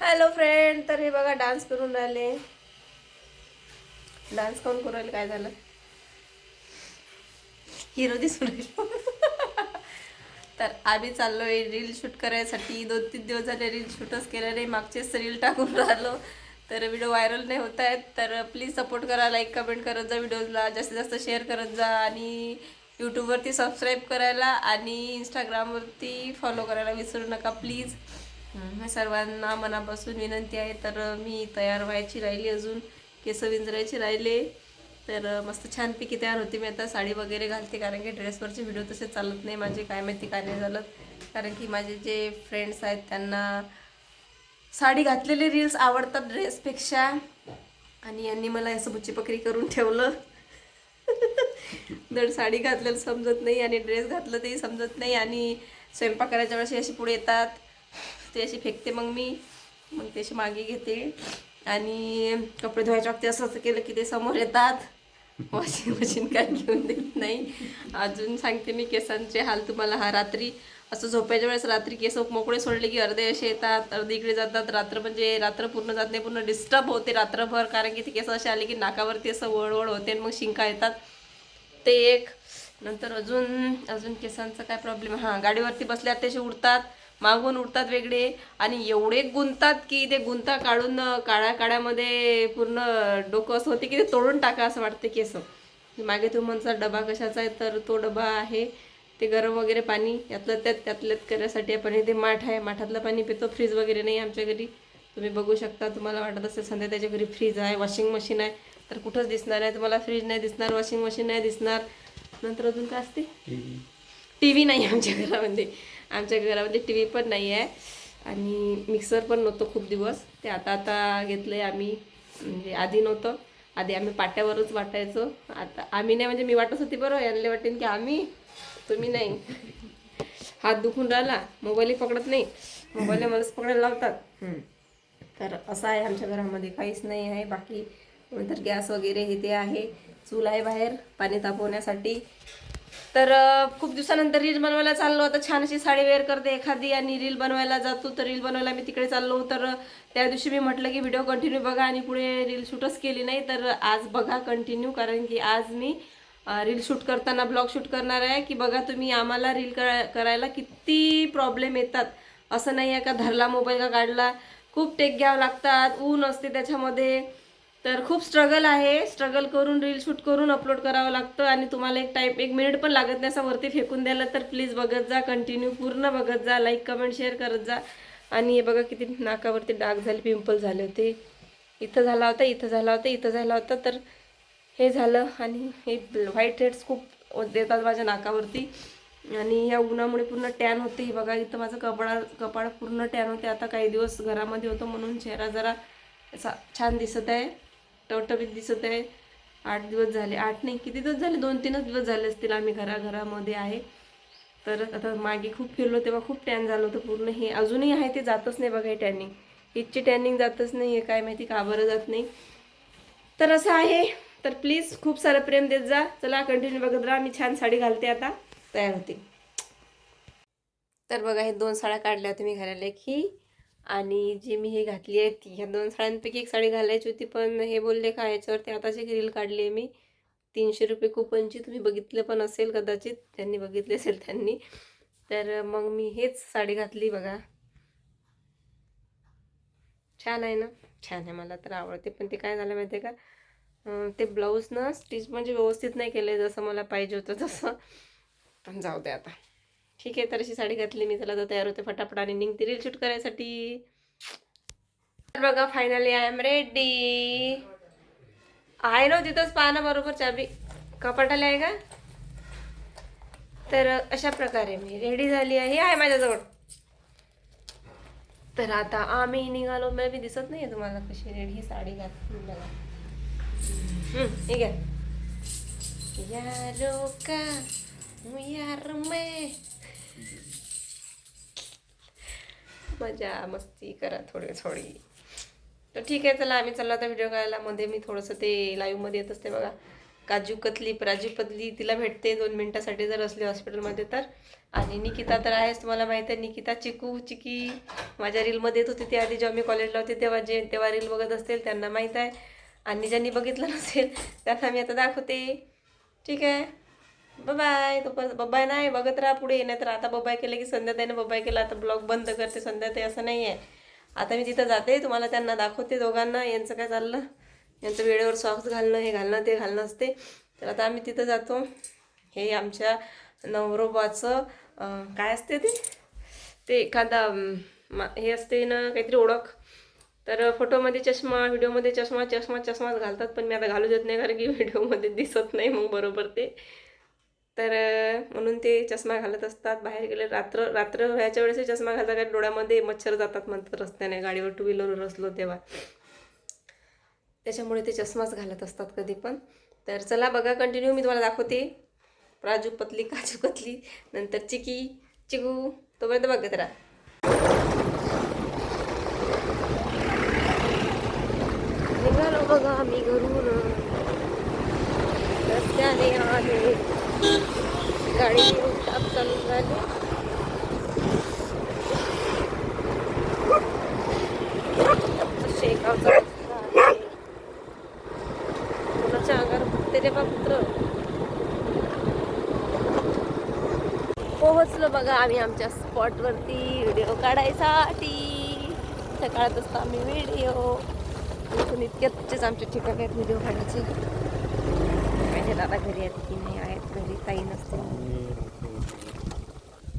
Hello friend तर हे बघा डान्स करून राहिले. डान्स कोण करून राहिले? काय झालं? हिरो दिसून राहिलो. तर आम्ही चाललोय रील शूट करायसाठी. दोन तीन दिवस झाले रील शूटच केलं नाही. मागचेच रील टाकून राहिलो. तर व्हिडिओ व्हायरल नाही होत आहेत. तर प्लीज सपोर्ट करा लाईक कमेंट करत जा व्हिडिओजला जास्तीत जास्त शेअर करत जा. आणि यूट्यूबवरती सबस्क्राईब करायला आणि इंस्टाग्रामवरती फॉलो करायला विसरू नका प्लीज सर्वांना मनापासून विनंती आहे. तर मी तयार व्हायची राहिली अजून. केस विंजरायची राहिले. तर मस्त छानपैकी तयार होते मी आता. साडी वगैरे घालते कारण की ड्रेसवरचे व्हिडिओ तसे चालत नाही. माझे काय माहिती काय नाही झालं. कारण की माझे जे फ्रेंड्स आहेत त्यांना साडी घातलेले रील्स आवडतात ड्रेसपेक्षा आणि यांनी मला असं बुच्ची पकरी करून ठेवलं. दर साडी घातलेलं समजत नाही आणि ड्रेस घातलं तेही समजत नाही. आणि स्वयंपाक करायच्या वेळेस अशी पुढे येतात. ते अशी फेकते मग मी. मग ते अशी मागे घेते. आणि कपडे धुवायच्या बाबतीत असं असं केलं की ते समोर येतात. वॉशिंग मशीन काय घेऊन देत नाही. अजून सांगते मी केसांचे हाल तुम्हाला. हा रात्री असं झोपायच्या वेळेस रात्री केस मोकळे सोडले की अर्धे असे येतात अर्धे इकडे जातात. रात्र म्हणजे रात्र पूर्ण जात नाही पूर्ण डिस्टर्ब होते रात्रभर. कारण की ते केस असे आले की नाकावरती असं वळवळ होते आणि मग शिंका येतात. ते एक. नंतर अजून अजून केसांचा काय प्रॉब्लेम हां गाडीवरती बसल्यावर त्याचे उडतात. मागून उडतात वेगळे आणि एवढे गुंतात की ते गुंता काढून काळ्या काळ्यामध्ये पूर्ण डोकं असं होते की ते तोडून टाका असं वाटते केस. मागे तू तुमचा डबा कशाचा आहे तर तो डबा आहे. ते गरम वगैरे पाणी यातलं त्यात त्यातल्यात करण्यासाठी आपण इथे माठ आहे. माठातलं पाणी पितो फ्रीज वगैरे नाही आमच्या घरी. तुम्ही बघू शकता तुम्हाला वाटत असेल संध्या त्याच्या घरी फ्रीज आहे वॉशिंग मशीन आहे तर कुठंच दिसणार आहे तुम्हाला फ्रीज नाही दिसणार वॉशिंग मशीन नाही दिसणार. नंतर अजून काय असते? टी व्ही नाही आमच्या घरामध्ये. आमच्या घरामध्ये टी व्ही पण नाही आहे आणि मिक्सर पण नव्हतं खूप दिवस. ते आता आता घेतलं आहे आम्ही. म्हणजे आधी नव्हतं. आधी आम्ही पाट्यावरच वाटायचो. आता आम्ही नाही म्हणजे मी वाटत होती बरं यांना वाटेन की आम्ही तुम्ही नाही. हात दुखून राहिला मोबाईलही पकडत नाही. मोबाईल मलाच पकडायला लावतात. तर असं आहे आमच्या घरामध्ये. काहीच नाही आहे. बाकी नंतर गॅस वगैरे हे ते आहे. चूल आहे बाहेर. पाणी तापवण्यासाठी. तर खूप दिवसानंतर रील बनवायला चाललो. आता छान अशी साडी वेअर करते एखादी आणि रील बनवायला जातो. तर रील बनवायला मी तिकडे चाललो. तर त्या दिवशी मी म्हटलं की व्हिडिओ कंटिन्यू बघा. आणि पुढे रील शूटच केली नाही. तर आज बघा कंटिन्यू. कारण की आज मी रील शूट करताना ब्लॉग शूट करणार आहे की बघा तुम्ही आम्हाला रील करायला किती प्रॉब्लेम येतात. असं नाही आहे का धरला मोबाईल का काढला. खूप टेक घ्यावं लागतात. ऊन असते त्याच्यामध्ये. तर खूप स्ट्रगल आहे. स्ट्रगल करून रील शूट करून अपलोड करावं लागतं आणि तुम्हाला एक टाईप एक मिनिट पण लागत नाही असं वरती फेकून द्यायला. तर प्लीज बघत जा कंटिन्यू पूर्ण बघत जा लाईक कमेंट शेअर करत जा. आणि हे बघा किती नाकावरती डाग झाले पिंपल झाले होते. इथं झाला होता इथं झाला होता इथं झाला होता. तर हे झालं आणि हे व्हाईट हेड्स खूप देतात माझ्या नाकावरती. आणि या उन्हामुळे पूर्ण टॅन होते. हे बघा इथं माझं कपडा कपाळ पूर्ण टॅन होते. आता काही दिवस घरामध्ये होतं म्हणून चेहरा जरा असा छान दिसत आहे. टवटवीत दिसत आहे आठ दिवस झाले. आठ नाही किती दिवस झाले? दोन तीनच दिवस झाले असतील आम्ही घराघरामध्ये आहे. तर आता मागे खूप फिरलो तेव्हा खूप टॅन झालं होतं पूर्ण. हे अजूनही आहे ते जातच नाही बघा हे टॅनिंग हिची टॅनिंग जातच नाही आहे काय माहिती का बरं जात नाही. तर असं आहे. तर प्लीज खूप सारं प्रेम देत जा. चला कंटिन्यू बघत राहा. मी छान साडी घालते आता. तयार होते. तर बघा हे दोन साड्या काढल्या होत्या मी घालायला की आणि जी मी हे घातली आहे ती ह्या दोन साड्यांपैकी एक साडी घालायची होती पण हे बोलले का याच्यावरती आताची रील काढली आहे मी. तीनशे रुपये कुपनची तुम्ही बघितलं पण असेल कदाचित त्यांनी बघितले असेल त्यांनी. तर मग मी हेच साडी घातली बघा. छान आहे ना? छान आहे मला तर आवडते. पण ते काय झालं माहिती आहे का ते ब्लाऊज ना स्टिच म्हणजे व्यवस्थित नाही केलं जसं मला पाहिजे होतं तसं. पण जाऊ दे आता. ठीक आहे तर अशी साडी घातली मी. त्याला तर तयार होते फटाफट आणि निघते रील शूट करायसाठी. तर बघा फायनली आय एम रेडी आहे ना हो तिथंच पाहणं बरोबर चाबी. कपाटाला आहे का? तर अशा प्रकारे मी रेडी झाली आहे. आहे माझ्याजवळ. तर आता आम्ही निघालो. मला मी दिसत नाही तुम्हाला कशी रेडी ही साडी घातली बघा हम्म, हे यारो का यार मे मजा मस्ती करा थोडी थोडी. तर ठीक आहे चला आम्ही चालला आता व्हिडिओ करायला मध्ये मी थोडंसं ते लाईव्हमध्ये येत असते बघा. काजू कतली प्राजू पतली तिला भेटते दोन मिनटासाठी जर असली हॉस्पिटलमध्ये तर. आणि निकिता तर आहेच तुम्हाला माहिती आहे निकिता चिकू चिकी माझ्या रीलमध्ये येत होती ती आधी जेव्हा मी कॉलेजला होते तेव्हा जे तेव्हा रील बघत असतील त्यांना माहीत आहे. आणि ज्यांनी बघितलं नसेल त्यांना मी आता दाखवते. ठीक आहे? बाय तो बबाय नाही बघत राहा पुढे. नाही तर आता बबाय केलं की संध्याताईने बबाय केला. आता ब्लॉग बंद करते संध्याताई असं नाही आहे आता मी तिथं जाते तुम्हाला त्यांना दाखवते दोघांना. यांचं काय चाललं? यांचं वेळेवर सॉक्स घालणं हे घालणं ते घालणं असते. तर आता आम्ही तिथं जातो. हे आमच्या नवरोबाचं काय असते ते? ते एखादा हे असते ना काहीतरी ओळख. तर फोटोमध्ये चष्मा व्हिडिओमध्ये चष्मा चष्मा चष्माच घालतात. पण मी आता घालू देत नाही कारण की व्हिडिओमध्ये दिसत नाही मग बरोबर ते. तर म्हणून ते चष्मा घालत असतात. बाहेर गेले रात्र रात्र व्हायच्या वेळेस चष्मा घालतात कारण डोळ्यामध्ये मच्छर जातात म्हणतात रस्त्याने. गाडीवर टू व्हीलरवर असलो तेव्हा. त्याच्यामुळे ते चष्माच घालत असतात कधी पण. तर चला बघा कंटिन्यू मी तुम्हाला दाखवते. प्राजू पतली काजू कतली नंतर चिकी चिकू. तोपर्यंत बघत राहा. निघालो बघा मी घरून. रस्त्याने आहे गाडी आप चालू झाली. कोणाच्या अंगावर फुटते रे पुत्र पोहोचलो बघा आम्ही आमच्या स्पॉटवरती व्हिडिओ काढायसाठी. सकाळत असतो आम्ही व्हिडिओ इथून आमच्या आमचे ठिकाण आहेत व्हिडिओ काढायचे. दादा घरी आहेत की नाही आहेत घरी काही नसते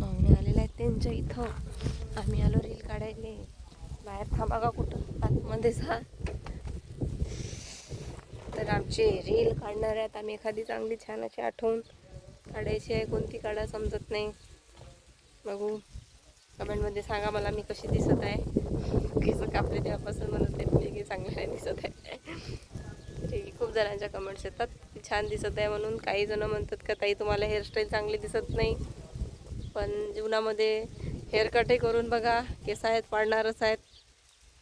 पाहुणे आलेले आहेत त्यांच्या इथं. आम्ही आलो रील काढायले. बाहेर थांबा का कुठं? आतमध्ये जा. तर आमचे रील काढणार आहेत. आम्ही एखादी चांगली छान अशी आठवण काढायची आहे. कोणती काढा समजत नाही. बघू. कमेंटमध्ये सांगा मला मी कशी दिसत आहे. केस कापले तेव्हापासून म्हणत आहे की चांगलं नाही दिसत आहे. खूप जणांच्या कमेंट्स येतात. छान दिसत आहे म्हणून काही जण म्हणतात का ताई तुम्हाला हेअरस्टाईल चांगली दिसत नाही. पण जीवनामध्ये हेअरकटही करून बघा केस आहेत पाडणारच आहेत.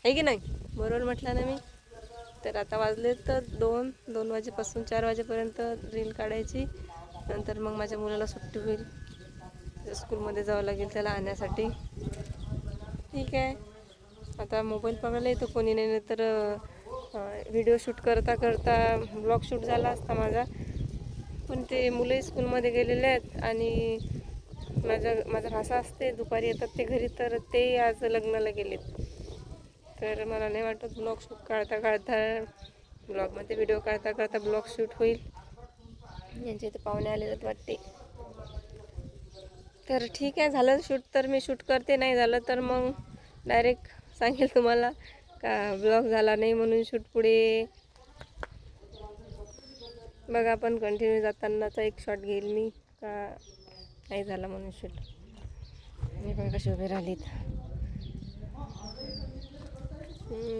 आहे की नाही? बरोबर म्हटलं ना मी? तर आता वाजले तर दोन दोन वाजेपासून चार वाजेपर्यंत रील काढायची. नंतर मग माझ्या मुलाला सुट्टी होईल. स्कूलमध्ये जावं लागेल त्याला आणण्यासाठी ठीक आहे. आता मोबाईल पकडायला येतो कोणी नाही तर व्हिडिओ शूट करता करता ब्लॉग शूट झाला असता माझा. पण ते मुलंही स्कूलमध्ये गेलेले आहेत आणि माझा माझा भाषा असते दुपारी येतात ते घरी तर ते आज लग्नाला गेलेत. तर मला नाही वाटत ब्लॉग शूट काढता काढता ब्लॉगमध्ये व्हिडिओ काढता काढता ब्लॉग शूट होईल. यांच्या इथे पाहुणे आलेले वाटते. तर ठीक आहे झालं शूट तर मी शूट करते नाही झालं तर मग डायरेक्ट सांगेल तुम्हाला. का ब्लॉग झाला नाही म्हणून शूट पुढे. बघा आपण कंटिन्यू जातानाचा एक शॉट घेईल मी का नाही झाला म्हणून शूट मी पण कशी उभे राहिलीत.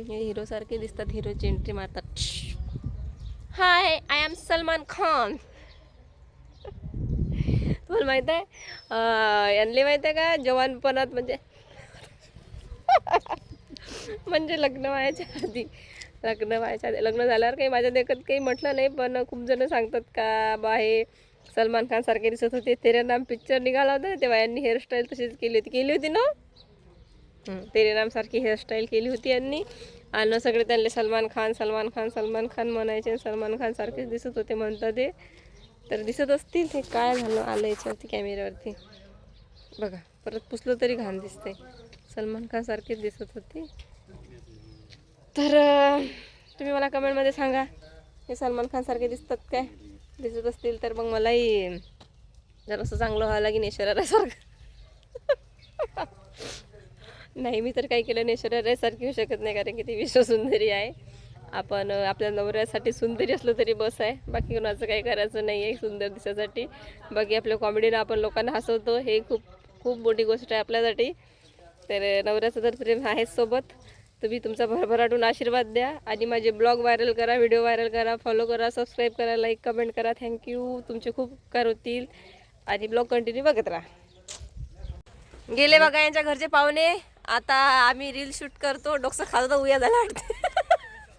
हे हिरोसारखे दिसतात हिरोची एंट्री मारतात. Hi I am Salman Khan तुम्हाला माहीत आहे? यांना माहीत आहे का? जवानपणात म्हणजे म्हणजे लग्न व्हायच्या आधी. लग्न व्हायच्या आधी लग्न झाल्यावर काही माझ्या देखत काही म्हटलं नाही पण खूप जण सांगतात का बा हे सलमान खान सारखे दिसत होते तेरे नाम पिक्चर निघाला होता तेव्हा यांनी हेअरस्टाईल तशीच केली होती. केली होती ना? तेरे नाम सारखी हेअरस्टाईल केली होती यांनी. आणि सगळे त्यांना सलमान खान सलमान खान सलमान खान म्हणायचे आणि सलमान खान सारखेच दिसत होते म्हणतात ते तर दिसत असतील ते काय झालं आलं याच्यावरती कॅमेऱ्यावरती बघा परत पुसलं तरी घाण दिसते सलमान खान सारखेच दिसत होते. तर तुम्ही मला कमेंटमध्ये सांगा हे सलमान खानसारखे दिसतात काय? दिसत असतील तर मग मलाही जरासं चांगलं व्हावं लागेल ऐश्वर्यासारखं नाही मी तर काही केलं नेश्वर ऐश्वर्यासारखी होऊ शकत नाही कारण की ती विश्वसुंदरी आहे. आपण आपल्या नवऱ्यासाठी सुंदरी असलो तरी बस आहे. बाकी कोणाचं काही करायचं नाही आहे सुंदर दिसासाठी बाकी आपल्या कॉमेडीनं आपण लोकांना हसवतो. हे खूप खूप मोठी गोष्ट आहे आपल्यासाठी. तर नवऱ्याचं तर प्रेम आहेच सोबत. तुम्ही तुमचा भरभराटून आशीर्वाद द्या आणि माझे ब्लॉग व्हायरल करा व्हिडिओ व्हायरल करा फॉलो करा सबस्क्राईब करा लाईक कमेंट करा. थँक्यू तुमचे खूप उपकार होतील. आणि ब्लॉग कंटिन्यू बघत राहा. गेले बघा यांच्या घरचे पाहुणे. आता आम्ही रील शूट करतो. डोकसं खातो तर उया झाला वाटते.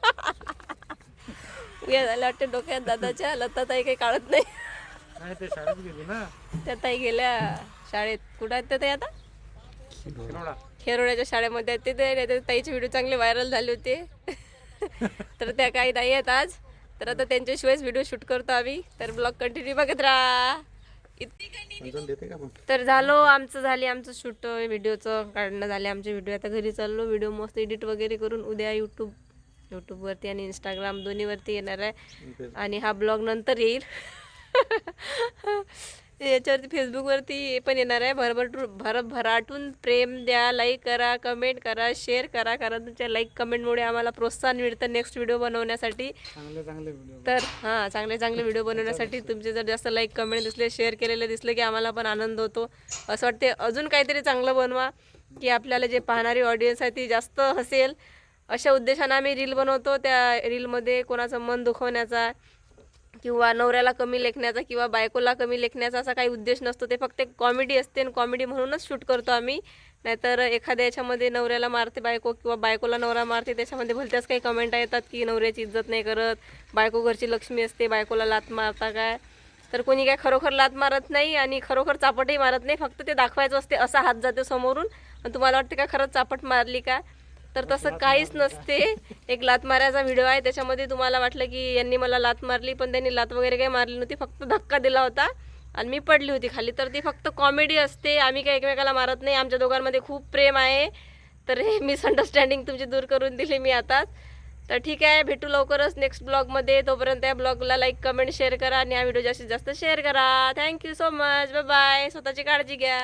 उया झाल्या वाटते डोक्यात दादाच्या. लता ताई काही काढत नाही. त्या ताई गेल्या शाळेत. कुठं आहेत त्या ताई आता? खेरोड्याच्या शाळेमध्ये आहेत ते ते नाही तर ताईचे व्हिडिओ चांगले व्हायरल झाले होते. तर त्या काही नाही आहेत आज. तर आता त्यांच्याशिवायच व्हिडिओ शूट करतो आम्ही. तर ब्लॉग कंटिन्यू बघत राहा. तर झालो. आमचं झाले आमचं शूट व्हिडिओचं काढणं झाले आमचे व्हिडिओ आता घरी चाललो. व्हिडिओ मस्त एडिट वगैरे करून उद्या यूट्यूब यूट्यूबवरती आणि इंस्टाग्राम दोन्हीवरती येणार आहे. आणि हा ब्लॉग नंतर येईल. याच्यावरती फेसबुकवरती पण येणार आहे. भरभर भर भराटून प्रेम द्या लाईक करा कमेंट करा शेअर करा कारण तुमच्या लाईक कमेंटमुळे आम्हाला प्रोत्साहन मिळतं नेक्स्ट व्हिडिओ बनवण्यासाठी. चांगले चांगले व्हिडिओ तर हां चांगले चांगले व्हिडिओ बनवण्यासाठी तुमचे जर जास्त लाईक कमेंट दिसले शेअर केलेले दिसले की आम्हाला पण आनंद होतो. असं वाटते अजून काहीतरी चांगलं बनवा की आपल्याला जे पाहणारी ऑडियन्स आहे ती जास्त हसेल. अशा उद्देशानं आम्ही रील बनवतो. त्या रीलमध्ये कोणाचं मन दुखवण्याचा किंवा नवऱ्याला कमी लेखण्याचा किंवा बायकोला कमी लेखण्याचा असा काही उद्देश नसतो. ते फक्त एक कॉमेडी असते आणि कॉमेडी म्हणूनच शूट करतो आम्ही. नाहीतर एखाद्या याच्यामध्ये नवऱ्याला मारते बायको किंवा बायकोला नवरा मारते त्याच्यामध्ये भलत्याच काही कमेंट येतात की नवऱ्याची इज्जत नाही करत बायको घरची लक्ष्मी असते बायकोला लात मारता काय? तर कोणी काय खरोखर लात मारत नाही आणि खरोखर चापटही मारत नाही. फक्त ते दाखवायचं असते असा हात जाते समोरून. आणि तुम्हाला वाटते का खरंच चापट मारली का? तर तसं काहीच नसते. एक लात मारायचा व्हिडिओ आहे. त्याच्यामध्ये तुम्हाला वाटलं की यांनी मला लात मारली पण त्यांनी लात वगैरे काही मारली नव्हती. फक्त धक्का दिला होता आणि मी पडली होती खाली. तर ती फक्त कॉमेडी असते. आम्ही काही एकमेकाला मारत नाही. आमच्या दोघांमध्ये खूप प्रेम आहे. तर हे मिसअंडरस्टँडिंग तुमची दूर करून दिली मी आताच. तर ठीक आहे. भेटू लवकरच नेक्स्ट ब्लॉगमध्ये तोपर्यंत या ब्लॉगला लाईक कमेंट शेअर करा आणि हा व्हिडिओ जास्तीत जास्त शेअर करा. Thank you so much bye bye स्वतःची काळजी घ्या.